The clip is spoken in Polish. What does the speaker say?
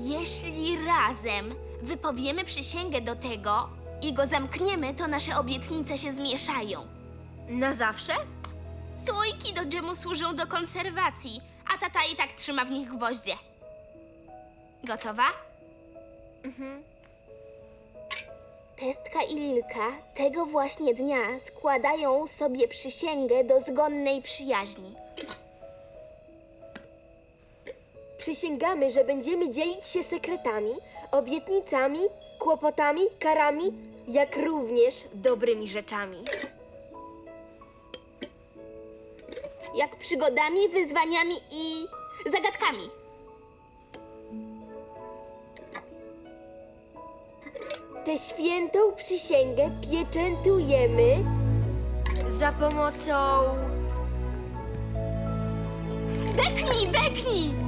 Jeśli razem wypowiemy przysięgę do tego i go zamkniemy, to nasze obietnice się zmieszają. Na zawsze? Słoiki do dżemu służą do konserwacji, a tata i tak trzyma w nich gwoździe. Gotowa? Pestka i Lilka tego właśnie dnia składają sobie przysięgę do zgonnej przyjaźni. Przysięgamy, że będziemy dzielić się sekretami, obietnicami, kłopotami, karami, jak również Dobrymi rzeczami. Jak przygodami, wyzwaniami i zagadkami. tę świętą przysięgę pieczętujemy Za pomocą... Beknij, beknij!